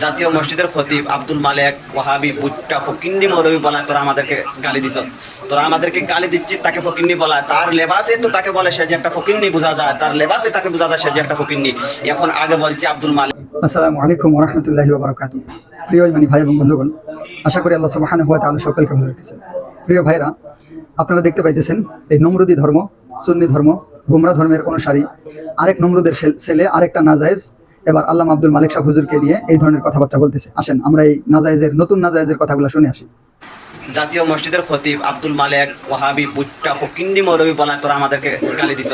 জাতীয় মসজিদের খতিব আব্দুল মালেক, ওয়াহাবি, বুট্টা ফকিন্নি মৌলবী বলায় তোরা আমাদেরকে গালি দিছ। তোরা আমাদেরকে গালি দিচ্ছিস, তাকে ফকিন্নি বলায়। তার লেবাসে তো তাকে বলে সে যে একটা ফকিন্নি বোঝা যায়। তার লেবাসে তাকে বোঝা যায় সে যে একটা ফকিন্নি এখন আগে বলছি আব্দুল মালেক। আসসালামু আলাইকুম রহমতুল্লাহি বারাকাতু প্রিয় মানে ভাই এবং বন্ধুগণ, আশা করি আল্লাহ সুবহানাহু ওয়া তাআলা সকলকে ভালো রেখেছেন। প্রিয় ভাইরা, আপনারা দেখতে পাইতেছেন এই নমরুদি ধর্ম, সুন্নি ধর্ম, গুমরা ধর্মের অনুসারী। আরেক নমরুদের ছেলে, আরেকটা নাজায়েজ এবার আল্লাহ আব্দুল মালিক শাহ হুজুরকে নিয়ে এই ধরনের কথাবার্তা বলতেছে। আসেন, আমরা এই নাজায়েজের, নতুন নাজায়েজের কথাগুলো শুনে আসি। জাতীয় মসজিদের খতিব আব্দুল মালেক, ওয়াহাবি, বুট্টা, ফকিন্নি মৌলবী বলায় তোরা আমাদেরকে গালি দিছ।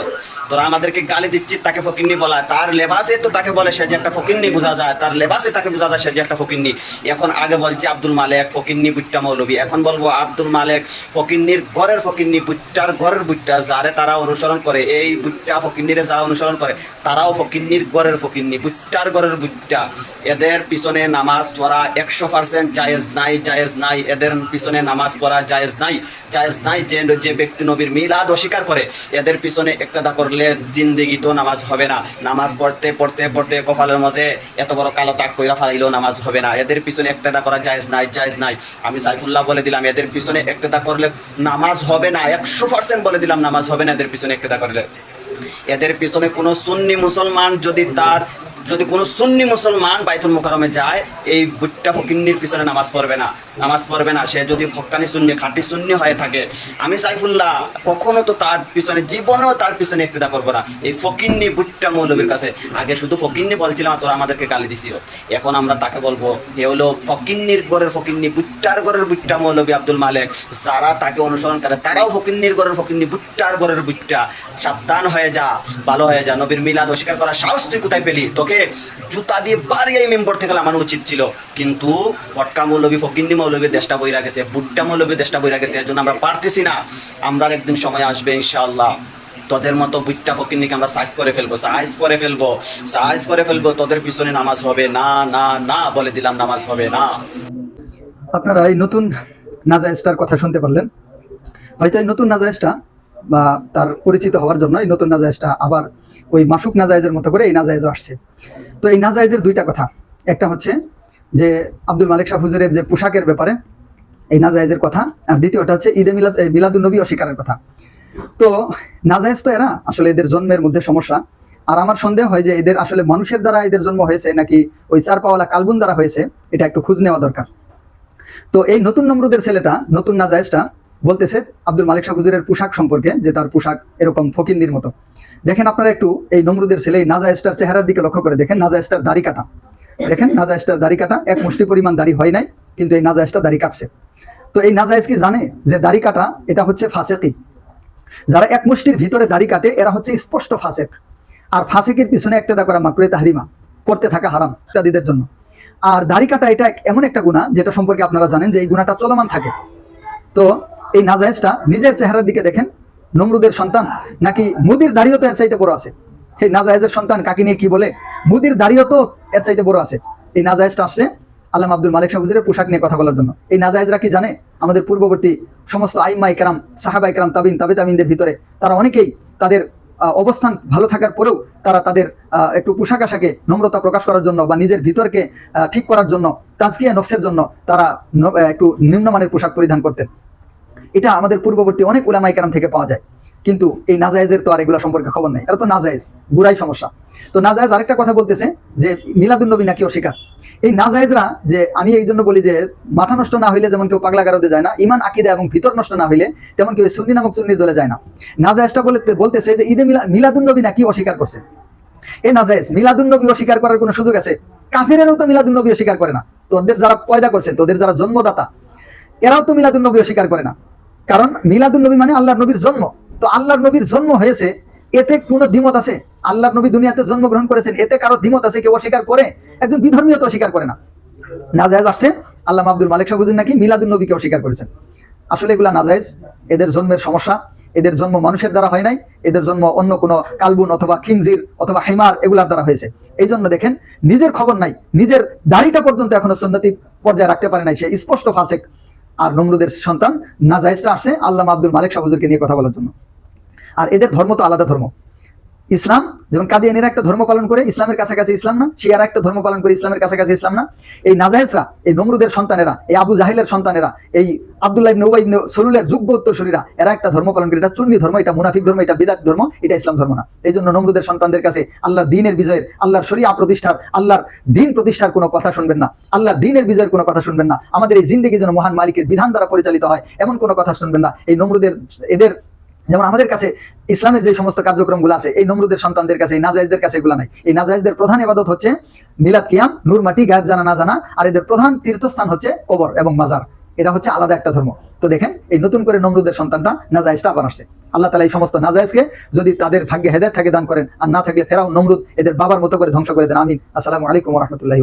তোরা আমাদেরকে গালি দিচ্ছিস, তাকে ফকিন্নি বলায়। তার লেবাসে তো তাকে বলে সে যে একটা ফকিন্নি বোঝা যায়। তার লেবাসে তাকে বোঝা যায় সে যে একটা ফকিন্নি। এখন আগে বলছি আব্দুল মালেক, ফকিন্নি, বুট্টা মৌলবী এখন বলব আব্দুল মালেক, ফকিন্নির ঘরের ফকিন্নি, বুট্টার ঘরের বুট্টা, যারে তারা অনুসরণ করে। এই বুট্টা ফকিন্নিরে যারা অনুসরণ করে, তারাও ফকিন্নির ঘরের ফকিন্নি, বুট্টার ঘরের বুট্টা। এদের পিছনে নামাজ পড়া একশো পার্সেন্ট জায়েজ নাই জায়েজ নাই। এদের পিছনে নামাজ পড়া জায়েজ নাই। জায়েজ নাই যে যে ব্যক্তি নবীর মিলাদ অস্বীকার করে, এদের পিছনে একটা করলে জিন্দেগি তো নামাজ হবে না। নামাজ পড়তে পড়তে পড়তে কপালের মধ্যে এত বড় কালো তাক কইরা ফালাইলেও নামাজ হবে না। এদের পিছনে একটা করা জায়েজ নাই জায়েজ নাই। আমি সাইফুল্লাহ বলে দিলাম, এদের পিছনে একটা করলে নামাজ হবে না। একশো পার্সেন্ট বলে দিলাম, নামাজ হবে না এদের পিছনে একটা করলে। এদের পিছনে কোনো সুন্নি মুসলমান যদি তার যদি কোনো সুন্নি মুসলমান বাইতুল মোকারমে যায়, এই বুট্টা ফকিন্নির পিছনে নামাজ পড়বে না। নামাজ পড়বে না। সে যদি হক্কানি সুন্নি, খাঁটি সুন্নি হয়ে থাকে, আমি সাইফুল্লাহ কখনো তো তার পিছনে, জীবনেও তার পিছনে ইক্তিদা করব না। এই ফকিন্নি বুট্টা মৌলবীর কাছে, আগে শুধু ফকিন্নি বলছিলাম, তোরা আমাদেরকে গালি দিছিল এখন আমরা তাকে বলব, এ হলো ফকিন্নির গড়ের ফকিন্নি, বুট্টার গড়ের বুট্টা মৌলবী আব্দুল মালেক। যারা তাকে অনুসরণ করে, তারাও ফকিন্নির গড়ের ফকিন্নি, বুট্টার গড়ের বুট্টা। সাবধান হয়ে যা, ভালো হয়ে যা, নবীর মিলাদ অস্বীকার করার সাহস তুই কোথায় পেলি? তোকে জুতা দিয়ে বাড়িয়ে মেম্বর থেকে আমার উচিত ছিল। কিন্তু পটকা মৌলবী, ফকিন্নি মৌলবী দেশটা বইরা গেছে বুট্টা মৌলবী দেশটা বইরা গেছে এর জন্য আমরা পারতেছি না। আমরা একদিন সময় আসবে, ইনশাআল্লাহ। তোদের মতো বুট্টা ফকিন্নিকে আমরা সাইজ করে ফেলব সাইজ করে ফেলব সাইজ করে ফেলব, তোদের পিছনে নামাজ হবে, না না না বলে দিলাম নামাজ হবে, না। আপনারা এই নতুন নাজায়েজটার কথা শুনতে পারলেন। হয়তো এই নতুন নাজায়েজটা বা তার পরিচিত হওয়ার জন্য এই নতুন নাজায়েজটা আবার ওই মাসুক নাজায়েজের মতো করে এই নাজায়েজও আসছে। তো এই নাজায়েজের দুইটা কথা। একটা হচ্ছে যে আব্দুল মালিক শাহ যে পোশাকের ব্যাপারে এই নাজায়েজের কথা, আর দ্বিতীয়টা হচ্ছে ঈদে মিলাদ মিলাদুল নবী অস্বীকারের কথা। তো নাজায়েজ তো এরা, আসলে এদের জন্মের মধ্যে সমস্যা। আর আমার সন্দেহ হয় যে এদের আসলে মানুষের দ্বারা এদের জন্ম হয়েছে নাকি ওই চার পাওয়ালা কালবুন দ্বারা হয়েছে, এটা একটু খোঁজ নেওয়া দরকার। তো এই নতুন নমরুদের ছেলেটা, নতুন নাজায়েজটা বলতেছে আব্দুল মালিক শাহ হুজুরের পোশাক সম্পর্কে, যে তার পোশাক এরকম ফকিন্দির মতো। দেখেন আপনারা একটু এই নমরুদের ছেলে, এই নাজায়েজটার চেহারার দিকে লক্ষ্য করে দেখেন নাজায়েজটার দাড়ি কাটা। দেখেন নাজায়েজটার দাড়ি কাটা, এক মুষ্টি পরিমাণ দাড়ি হয় নাই, কিন্তু এই নাজায়েজটা দাড়ি কাটছে। তো এই নাজায়েজ কি জানে যে দাড়ি কাটা, এটা হচ্ছে ফাসেকি। যারা এক মুষ্টির ভিতরে দাড়ি কাটে, এরা হচ্ছে স্পষ্ট ফাসেক। আর ফাসেকের পিছনে একটা করা মাকড়ে তাহারিমা করতে থাকা হারাম ইত্যাদিদের জন্য। আর দাড়ি কাটা এটা এমন একটা গুণা যেটা সম্পর্কে আপনারা জানেন যে এই গুণাটা চলমান থাকে। তো এই নাজায়েজটা নিজের চেহারার দিকে দেখেন, নমরুদের সন্তান, নাকি মুদির দাড়িও তো এর চাইতে বড় আছে? এই নাজায়েজের সন্তান কাকে নিয়ে কি বলে? মুদির দাড়িও তো এর চাইতে বড় আছে। এই নাজায়েজটা আসছে আল্লাহ আব্দুল মালিক সাহুজুরের পোশাক নিয়ে কথা বলার জন্য। এই নাজায়েজরা কি জানে? আমাদের পূর্ববর্তী সমস্ত আইমা ইকরাম সাহাবা ইকরাম তাবিন, তাবে তাবিনদের ভিতরে তারা অনেকেই তাদের অবস্থান ভালো থাকার পরেও তারা তাদের একটু পোশাক আশাকে নম্রতা প্রকাশ করার জন্য বা নিজের ভিতরকে ঠিক করার জন্য, তাজকিয়া নফসের জন্য তারা একটু নিম্নমানের পোশাক পরিধান করতেন। এটা আমাদের পূর্ববর্তী অনেক উলামাই কারাম থেকে পাওয়া যায়। কিন্তু এই নাজায়েজের তো আর এগুলো সম্পর্কে খবর নেই। এটা তো নাজায়েজ গুড়াই সমস্যা। তো নাজায়েজ আরেকটা কথা বলতেছে যে মিলাদুল নবী নাকি অস্বীকার এই নাজায়েজরা যে আমি এই জন্য বলি যে মাথা নষ্ট না হইলে যেমন কেউ পাগলা গারদে যায় না ইমান আকিদা এবং ভিতর নষ্ট না হইলে তেমন কেউ সুন্নি নামক সুন্নির দলে যায় না। নাজায়েজটা বলে বলতেছে যে ঈদে মিলা মিলাদুল নবী নাকি অস্বীকার করছে। এ নাজায়েজ মিলাদুল নবী অস্বীকার করার কোনো সুযোগ আছে? কাফেরেরও তো মিলাদুল নবী অস্বীকার করে না। তোদের যারা পয়দা করছে, তোদের যারা জন্মদাতা, এরাও তো মিলাদুল নবী অস্বীকার করে না। কারণ মিলাদুল নবী মানে আল্লাহর নবীর জন্ম। তো আল্লাহর নবীর জন্ম হয়েছে, এতে কোনো দ্বিমত আছে? আল্লাহর নবী দুনিয়াতে জন্মগ্রহণ করেছেন, এতে কারও দ্বিমত আছে? কেউ অস্বীকার করে? একজন বিধর্মীয় তো অস্বীকার করে না। নাজায়েজ আসছে আল্লাহ আব্দুল মালিক সাহুদ্দিন নাকি মিলাদুল নবীকে অস্বীকার করেছেন। আসলে এগুলা নাজায়েজ, এদের জন্মের সমস্যা, এদের জন্ম মানুষের দ্বারা হয় নাই, এদের জন্ম অন্য কোনো কালবুন অথবা খিংজির অথবা হিমার এগুলার দ্বারা হয়েছে। এই জন্য দেখেন, নিজের খবর নাই, নিজের দাড়িটা পর্যন্ত এখনও সন্ন্যতি পর্যায়ে রাখতে পারে নাই, সে স্পষ্ট ফাসেক। আর নমরুদের সন্তান নাজাইসরা আসছে আল্লাহ আব্দুল মালিক সাহুজুরকে নিয়ে কথা বলার জন্য। আর এদের ধর্ম তো আলাদা ধর্ম। ইসলাম, যেমন কাদিয়ানিরা একটা ধর্ম পালন করে, ইসলামের কাছাকাছি ইসলাম না, শিয়ারা একটা ধর্ম পালন করে, ইসলামের কাছাকাছি ইসলাম না। এই নাজাহেজরা এই নমরুদের সন্তানেরা, এই আবু জাহিলের সন্তানেরা, এই আব্দুল্লাহ ইবনে সলুলের যোগ্য উত্তরসূরীরা এরা একটা ধর্ম পালন করে। এটা চুন্নি ধর্ম, এটা মুনাফিক ধর্ম, এটা বিদাত ধর্ম, এটা ইসলাম ধর্ম না। এই জন্য নমরুদের সন্তানদের কাছে আল্লাহর দিনের বিজয়ের, আল্লাহর শরিয়া প্রতিষ্ঠার, আল্লাহর দিন প্রতিষ্ঠার কোনো কথা শুনবেন না। আল্লাহর দিনের বিজয়ের কোনো কথা শুনবেন না। আমাদের এই জিন্দগি যেন মহান মালিকের বিধান দ্বারা পরিচালিত হয়, এমন কোনো কথা শুনবেন না। এই নমরুদের, এদের যেমন আমাদের কাছে ইসলামের যে সমস্ত কার্যক্রমগুলো আছে, এই নমরুদের সন্তানদের কাছে, এই নাজাইজদের কাছে এগুলো নাই। এই নাজাইজদের প্রধান ইবাদত হচ্ছে মিলাদ কিয়াম, নূর মাটি, গায়েব জানা না জানা, আর এদের প্রধান তীর্থস্থান হচ্ছে কবর এবং মাজার এটা হচ্ছে আলাদা একটা ধর্ম। তো দেখেন, এই নতুন করে নমরুদের সন্তানটা নাজাইজটা আবার আসছে। আল্লাহ তালা এই সমস্ত নাজাইজকে যদি তাদের ভাগ্যে হেদায়ত থাকে দান করেন, আর না থাকলে ফেরাও নমরুদ এদের বাবার মতো করে ধ্বংস করে দেন। আমিন। আসসালামু আলাইকুম রহমতুল্লাহি